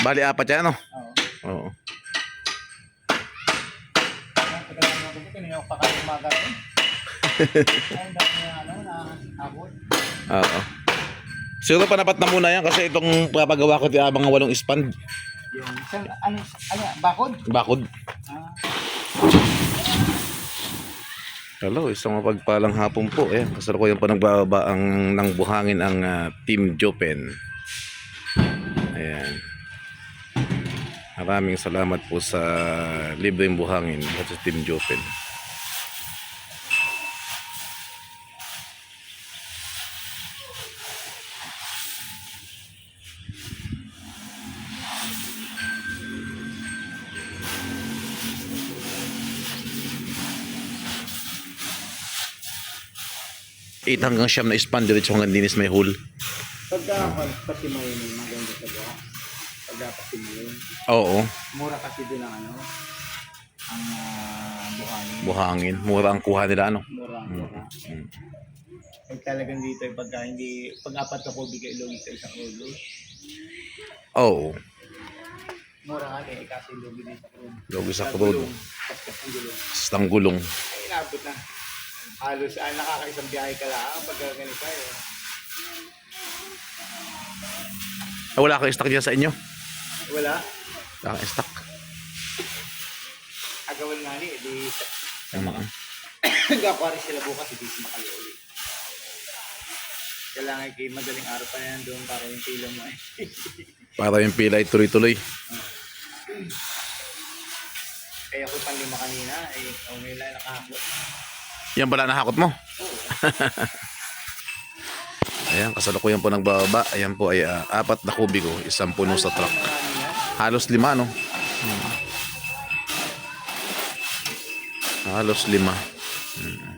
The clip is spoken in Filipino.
Bali, apat yan, no? Oo. Oo. Oo. Siguro panapat na muna yan kasi itong papagawa ko tiya mga walong expand. Yung isang, ano, ano, bakod? Bakod. Ah, Hello, isang mapagpalang hapon po. Ayan, kasalukuyan pa nagbababa ang ng buhangin ang ah, Team Jopen. Maraming salamat po sa libreng buhangin at sa Team Jopen. Eight hanggang siyam na expand diretso hanggang dinis may hole. pagka pati yung maganda sa buha. Pagka pati mo yun. Oo, Mura kasi din ang ano, ang uh, buhangin. buhangin. Mura ang kuha nila ano. Mura ang buha. Mm. Ay talagang dito ay pagka hindi, pag apat na kubi kayo lugi sa isang ulo. Oo, Mura nga eh, kasi lugi din sa ulo. logi sa crude. Kaskas ang gulong. Stang gulong. Ay, inabot na. Halos, ah, nakakaisang biyahe ka lang pagka ganito eh. Ah, wala kang stock dyan sa inyo? Wala. Kang stock. Agawan nga ni, di Mm. Nagkakwari sila bukas, hindi sila kayo ulit. Kailangan kay madaling araw pa yan doon para yung pila mo eh. Para yung pila ay tuloy-tuloy. Kaya ko pang lima kanina, eh, may lang nakahapot. Yan pala nahakot mo. Oo. Ayan, kasalukuyan po nagbababa. Ayan po ay ah, apat na kubiko, isang puno sa truck. Halos lima, no? Hmm. Halos lima. Hmm.